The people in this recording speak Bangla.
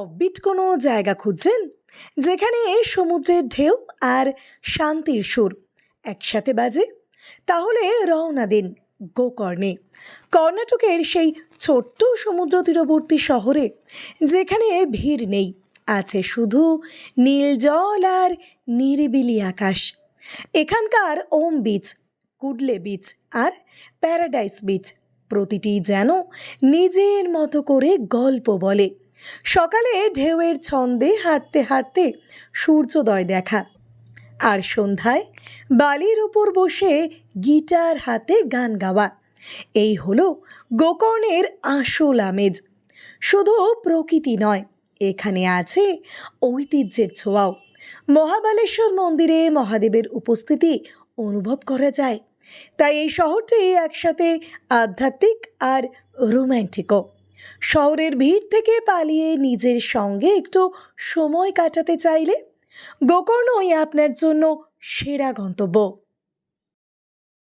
অফবিট কোনো জায়গা খুঁজছেন? যেখানে সমুদ্রের ঢেউ আর শান্তির সুর একসাথে বাজে? তাহলে রওনা দিন গোকর্ণে। কর্ণাটকের সেই ছোট্ট সমুদ্র তীরবর্তী শহরে, যেখানে ভিড় নেই, আছে শুধু নীল জল আর নিরিবিলি আকাশ। এখানকার ওম বিচ, কুডলে বিচ আর প্যারাডাইস বিচ, প্রতিটি যেন নিজের মতো করে গল্প বলে। সকালে ঢেউয়ের ছন্দে হাঁটতে হাঁটতে সূর্যোদয় দেখা। আর সন্ধ্যায় বালির ওপর বসে গিটার হাতে গান গাওয়া। এই হলো গোকর্ণের আসল আমেজ। শুধু প্রকৃতি নয়, এখানে আছে ঐতিহ্যের ছোঁয়াও। মহাবালেশ্বর মন্দিরে মহাদেবের উপস্থিতি অনুভব করা যায়। তাই এই শহরটি একসাথে আধ্যাত্মিক আর রোম্যান্টিকও। শহরের ভিড় থেকে পালিয়ে নিজের সঙ্গে একটু সময় কাটাতে চাইলে, গোকর্ণই আপনার জন্য সেরা গন্তব্য।